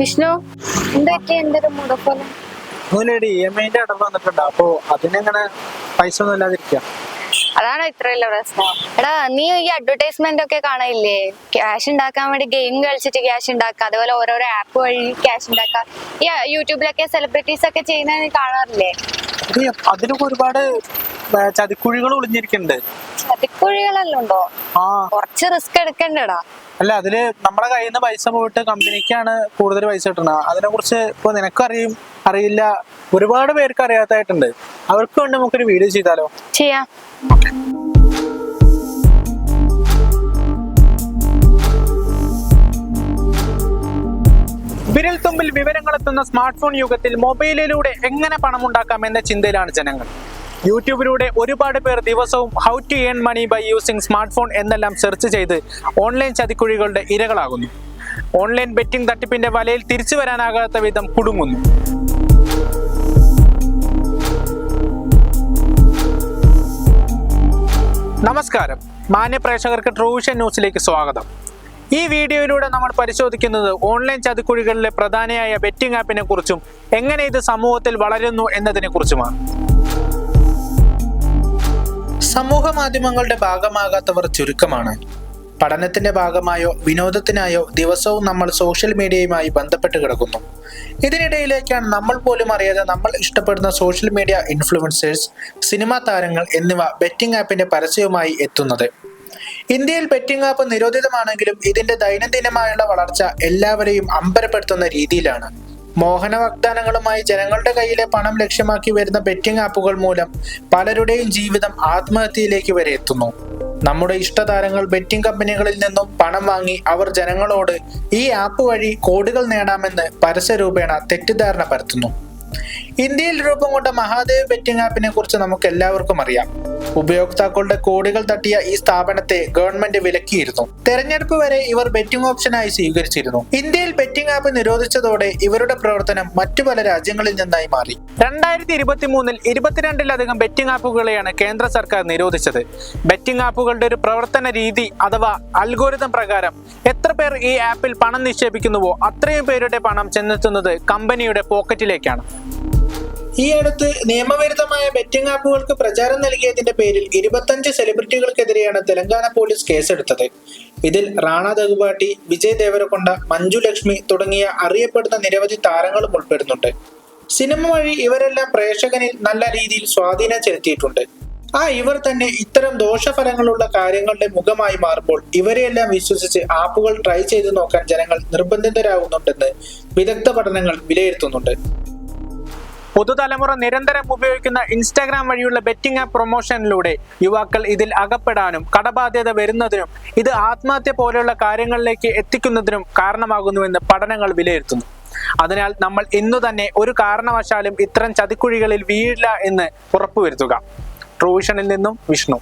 വിഷ്ണു എന്തൊക്കെ എന്റെ ഒരു ഇ എം ഐന്റെ അടവ് വന്നിട്ടുണ്ട്. അപ്പോ അതിനെങ്ങനെ പൈസ ഒന്നും ഇല്ലാതിരിക്കാം. അതാണോ ഇത്രയുള്ള പ്രശ്നം? എടാ നീ ഈ അഡ്വർടൈസ്മെന്റ് ഒക്കെ കാണാനില്ലേ ക്യാഷ് ഉണ്ടാക്കാൻ വേണ്ടി ഗെയിം കളിച്ചിട്ട് ക്യാഷ് ഉണ്ടാക്കുക അതുപോലെ ഓരോരോ ആപ്പ് വഴി ക്യാഷ് ഉണ്ടാക്കുക ഈ യൂട്യൂബിലൊക്കെ സെലിബ്രിറ്റീസ് ഒക്കെ ചെയ്യുന്ന നീ കാണാറില്ലേ? അതിലൊക്കെ ഒരുപാട് ചതിക്കുഴികൾ ഒളിഞ്ഞിരിക്കുന്നുണ്ട്. ചതിക്കുഴികളെല്ലാം ഉണ്ടോ? കുറച്ച് റിസ്ക് എടുക്കണ്ടടാ. അല്ല അതിൽ നമ്മുടെ കയ്യിൽ നിന്ന് പൈസ പോയിട്ട് കമ്പനിക്കാണ് കൂടുതൽ പൈസ കിട്ടുന്നത്. അതിനെ കുറിച്ച് ഇപ്പൊ നിനക്കറിയും അറിയില്ല. ഒരുപാട് പേർക്ക് അറിയാത്തായിട്ടുണ്ട് അവർക്ക് വേണ്ടി നമുക്കൊരു വീഡിയോ ചെയ്താലോ? ചെയ്യാം. വിരൽ തുമ്പിൽ വിവരങ്ങളെത്തുന്ന സ്മാർട്ട് ഫോൺ യുഗത്തിൽ മൊബൈലിലൂടെ എങ്ങനെ പണമുണ്ടാക്കാം എന്ന ചിന്തയിലാണ് ജനങ്ങൾ. യൂട്യൂബിലൂടെ ഒരുപാട് പേർ ദിവസവും how to earn money by using smart phone എന്നെല്ലാം സെർച്ച് ചെയ്ത് ഓൺലൈൻ ചതിക്കുഴികളുടെ ഇരകളാകുന്നു. ഓൺലൈൻ ബെറ്റിംഗ് തട്ടിപ്പിന്റെ വലയിൽ തിരിച്ചു വരാനാകാത്ത വിധം കുടുങ്ങുന്നു. നമസ്കാരം. മാന്യപ്രേക്ഷകർക്ക് ട്രൂഷൻ ന്യൂസിലേക്ക് സ്വാഗതം. ഈ വീഡിയോയിലൂടെ നമ്മൾ പരിശോധിക്കുന്നത് ഓൺലൈൻ ചതിക്കുഴികളിലെ പ്രധാനയായ ബെറ്റിംഗ് ആപ്പിനെ കുറിച്ചും എങ്ങനെ ഇത് സമൂഹത്തിൽ വളരുന്നു എന്നതിനെ കുറിച്ചുമാണ്. സമൂഹ മാധ്യമങ്ങളുടെ ഭാഗമാകാത്തവർ ചുരുക്കമാണ്. പഠനത്തിന്റെ ഭാഗമായോ വിനോദത്തിനായോ ദിവസവും നമ്മൾ സോഷ്യൽ മീഡിയയുമായി ബന്ധപ്പെട്ട് കിടക്കുന്നു. ഇതിനിടയിലേക്കാണ് നമ്മൾ പോലും അറിയാതെ നമ്മൾ ഇഷ്ടപ്പെടുന്ന സോഷ്യൽ മീഡിയ ഇൻഫ്ലുവൻസേഴ്സ് സിനിമാ താരങ്ങൾ എന്നിവ ബെറ്റിംഗ് ആപ്പിന്റെ പരസ്യവുമായി എത്തുന്നത്. ഇന്ത്യയിൽ ബെറ്റിംഗ് ആപ്പ് നിരോധിതമാണെങ്കിലും ഇതിന്റെ ദൈനംദിനമായുള്ള വളർച്ച എല്ലാവരെയും അമ്പരപ്പെടുത്തുന്ന രീതിയിലാണ്. മോഹന വാഗ്ദാനങ്ങളുമായി ജനങ്ങളുടെ കയ്യിലെ പണം ലക്ഷ്യമാക്കി വരുന്ന ബെറ്റിംഗ് ആപ്പുകൾ മൂലം പലരുടെയും ജീവിതം ആത്മഹത്യയിലേക്ക് വരെ എത്തുന്നു. നമ്മുടെ ഇഷ്ടതാരങ്ങൾ ബെറ്റിംഗ് കമ്പനികളിൽ നിന്നും പണം വാങ്ങി അവർ ജനങ്ങളോട് ഈ ആപ്പ് വഴി കോടികൾ നേടാമെന്ന് പരസ്യരൂപേണ തെറ്റിദ്ധാരണ പരത്തുന്നു. ഇന്ത്യയിൽ രൂപം കൊണ്ട മഹാദേവ് ബെറ്റിംഗ് ആപ്പിനെ കുറിച്ച് നമുക്ക് എല്ലാവർക്കും അറിയാം. ഉപയോക്താക്കളുടെ കോടികൾ തട്ടിയ ഈ സ്ഥാപനത്തെ ഗവൺമെന്റ് വിലക്കിയിരുന്നു. തെരഞ്ഞെടുപ്പ് വരെ ഇവർ ബെറ്റിംഗ് ഓപ്ഷനായി സ്വീകരിച്ചിരുന്നു. ഇന്ത്യയിൽ ബെറ്റിംഗ് ആപ്പ് നിരോധിച്ചതോടെ ഇവരുടെ പ്രവർത്തനം മറ്റു പല രാജ്യങ്ങളിൽ നിന്നായി മാറി. രണ്ടായിരത്തി ഇരുപത്തി മൂന്നിൽ ഇരുപത്തിരണ്ടിലധികം ബെറ്റിംഗ് ആപ്പുകളെയാണ് കേന്ദ്ര സർക്കാർ നിരോധിച്ചത്. ബെറ്റിംഗ് ആപ്പുകളുടെ ഒരു പ്രവർത്തന രീതി അഥവാ അൽഗോരിതം പ്രകാരം എത്ര പേർ ഈ ആപ്പിൽ പണം നിക്ഷേപിക്കുന്നുവോ അത്രയും പേരുടെ പണം ചെന്നെത്തുന്നത് കമ്പനിയുടെ പോക്കറ്റിലേക്കാണ്. ഈ അടുത്ത് നിയമവിരുദ്ധമായ ബെറ്റിംഗ് ആപ്പുകൾക്ക് പ്രചാരം നൽകിയതിന്റെ പേരിൽ ഇരുപത്തഞ്ച് സെലിബ്രിറ്റികൾക്കെതിരെയാണ് തെലങ്കാന പോലീസ് കേസെടുത്തത്. ഇതിൽ റാണ ദഗുബാട്ടി വിജയ് ദേവരകൊണ്ട മഞ്ജു ലക്ഷ്മി തുടങ്ങിയ അറിയപ്പെടുന്ന നിരവധി താരങ്ങളും ഉൾപ്പെടുന്നുണ്ട്. സിനിമ വഴി ഇവരെല്ലാം പ്രേക്ഷകനിൽ നല്ല രീതിയിൽ സ്വാധീനം ചെലുത്തിയിട്ടുണ്ട്. ആ ഇവർ തന്നെ ഇത്തരം ദോഷഫലങ്ങളുള്ള കാര്യങ്ങളുടെ മുഖമായി മാറുമ്പോൾ ഇവരെയെല്ലാം വിശ്വസിച്ച് ആപ്പുകൾ ട്രൈ ചെയ്തു നോക്കാൻ ജനങ്ങൾ നിർബന്ധിതരാകുന്നുണ്ടെന്ന് വിദഗ്ധ പഠനങ്ങൾ വിലയിരുത്തുന്നുണ്ട്. പുതുതലമുറ നിരന്തരം ഉപയോഗിക്കുന്ന ഇൻസ്റ്റാഗ്രാം വഴിയുള്ള ബെറ്റിംഗ് ആപ്പ് പ്രൊമോഷനിലൂടെ യുവാക്കൾ ഇതിൽ അകപ്പെടാനും കടബാധ്യത വരുന്നതിനും ഇത് ആത്മഹത്യ പോലെയുള്ള കാര്യങ്ങളിലേക്ക് എത്തിക്കുന്നതിനും കാരണമാകുന്നുവെന്ന് പഠനങ്ങൾ വിലയിരുത്തുന്നു. അതിനാൽ നമ്മൾ ഇന്നു തന്നെ ഒരു കാരണവശാലും ഇത്തരം ചതിക്കുഴികളിൽ വീഴില്ല എന്ന് ഉറപ്പുവരുത്തുക. ട്രൂവിഷനിൽ നിന്നും വിഷ്ണു.